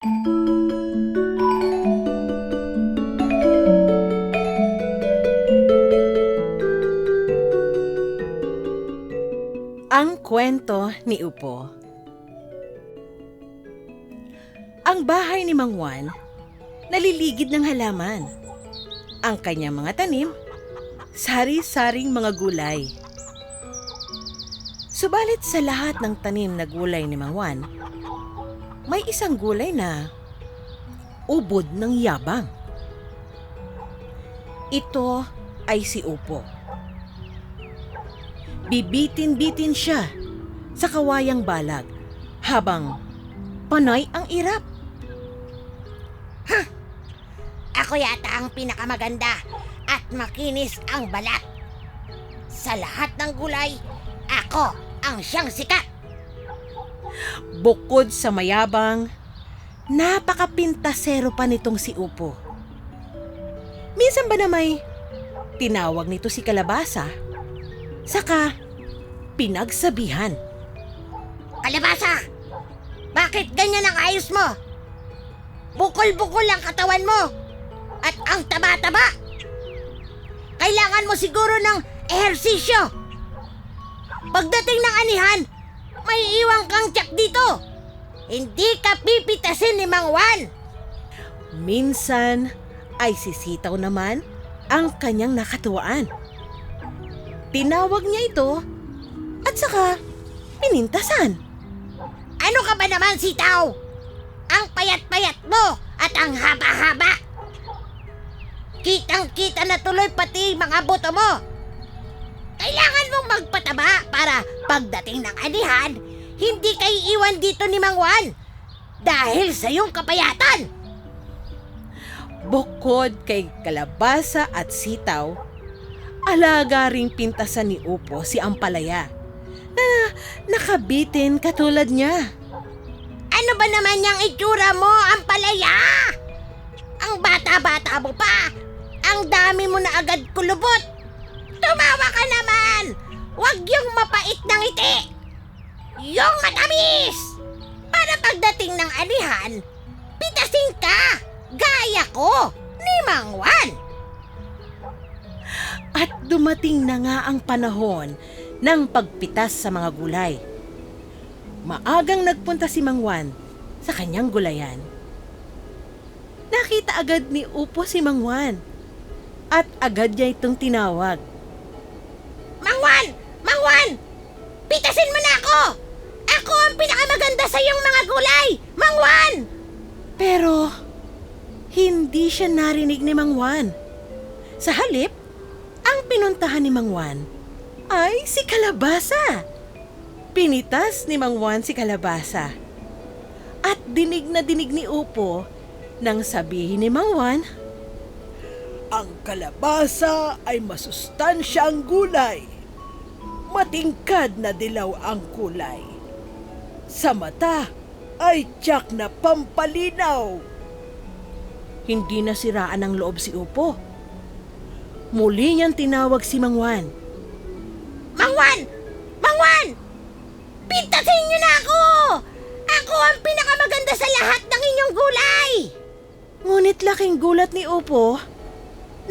Ang kwento ni Upo Ang bahay ni Mang Juan, naliligid ng halaman. Ang kanyang mga tanim, sari-saring mga gulay. Subalit sa lahat ng tanim na gulay ni Mang Juan, may isang gulay na ubod ng yabang. Ito ay si Upo. Bibitin-bitin siya sa kawayang balag habang panay ang irap. Ako yata ang pinakamaganda at makinis ang balat. Sa lahat ng gulay, ako ang siyang sikat. Bukod sa mayabang, napakapintasero pa nitong si Upo. Minsan ba na may tinawag nito si Kalabasa? Saka pinagsabihan. Kalabasa! Bakit ganyan ang ayos mo? Bukol-bukol ang katawan mo at ang taba-taba. Kailangan mo siguro ng ehersisyo. Pagdating ng anihan, iwang kang tiyak dito. Hindi ka pipitasin ni Mang Juan. Minsan ay sisitaw naman ang kanyang nakatuwaan. Tinawag niya ito at saka pinintasan. Ano ka ba naman, sitaw? Ang payat-payat mo at ang haba-haba. Kitang-kita na tuloy pati mga buto mo. Kailangan mong magpataba para pagdating ng anihan, hindi kay iwan dito ni Mang Juan. Dahil sa iyong kapayatan. Bukod kay kalabasa at sitaw, alaga ring pintasan ni Upo si Ampalaya na nakabitin katulad niya. Ano ba naman yung itsura mo, ang palaya? Ang bata-bata mo pa. Ang dami mo na agad kulubot. Tumawa ka naman. Huwag yung mapait ng ngiti. Yung matamis. Para pagdating ng anihan, pitasin ka. Gaya ko ni Mang Juan. At dumating na nga ang panahon ng pagpitas sa mga gulay. Maagang nagpunta si Mang Juan sa kanyang gulayan. Nakita agad ni Upo si Mang Juan at agad niya itong tinawag. Mang Juan! Mang Juan! Pitasin mo na ako! Ako ang pinakamaganda sa iyong mga gulay! Mang Juan! Pero hindi siya narinig ni Mang Juan. Sa halip, ang pinuntahan ni Mang Juan ay si Kalabasa. Pinitas ni Mang Juan si Kalabasa. At dinig na dinig ni Upo nang sabihin ni Mang Juan, Ang kalabasa ay masustansyang gulay. Matingkad na dilaw ang kulay. Sa mata ay tiyak na pampalinaw. hindi na siraan ng loob si Upo. Muli niyang tinawag si Mang Juan. Mang Juan! Mang Juan! Pintasin niyo na ako! Ako ang pinakamaganda sa lahat ng inyong gulay! Ngunit laking gulat ni Upo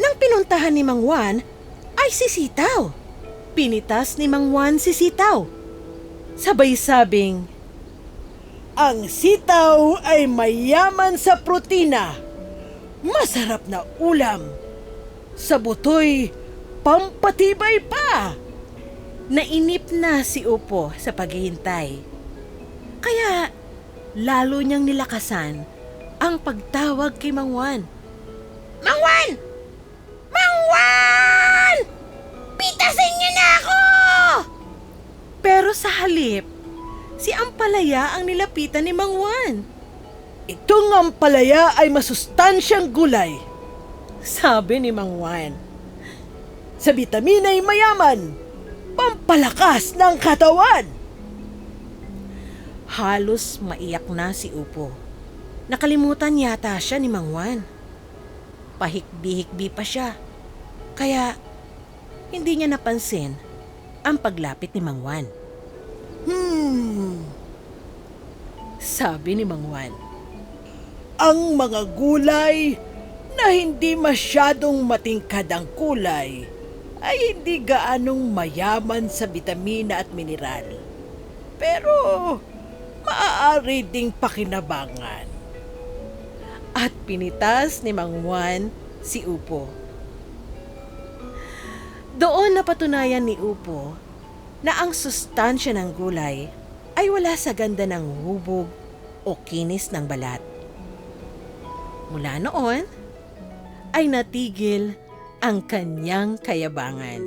nang pinuntahan ni Mang Juan ay si Sitaw. Pinitas ni Mang Juan si Sitaw. Sabay sabing, Ang sitaw ay mayaman sa protina. Masarap na ulam. Sa butoy, pampatibay pa. nainip na si Upo sa paghihintay. Kaya lalo niyang nilakasan ang pagtawag kay Mang Juan. Ampalaya ang nilapitan ni Mang Juan. Itong ampalaya ay masustansyang gulay. Sabi ni Mang Juan. Sa bitamina ay mayaman. Pampalakas ng katawan. Halos maiyak na si Upo. Nakalimutan yata siya ni Mang Juan. Pahikbi-hikbi pa siya. Kaya hindi niya napansin ang paglapit ni Mang Juan. Hmm, Sabi ni Mang Juan. Ang mga gulay na hindi masyadong matingkad ang kulay ay hindi gaanong mayaman sa bitamina at mineral. Pero maaari ding pakinabangan. At pinitas ni Mang Juan si Upo. Doon napatunayan ni Upo na ang sustansya ng gulay ay wala sa ganda ng hubog o kinis ng balat. Mula noon, ay natigil ang kanyang kayabangan.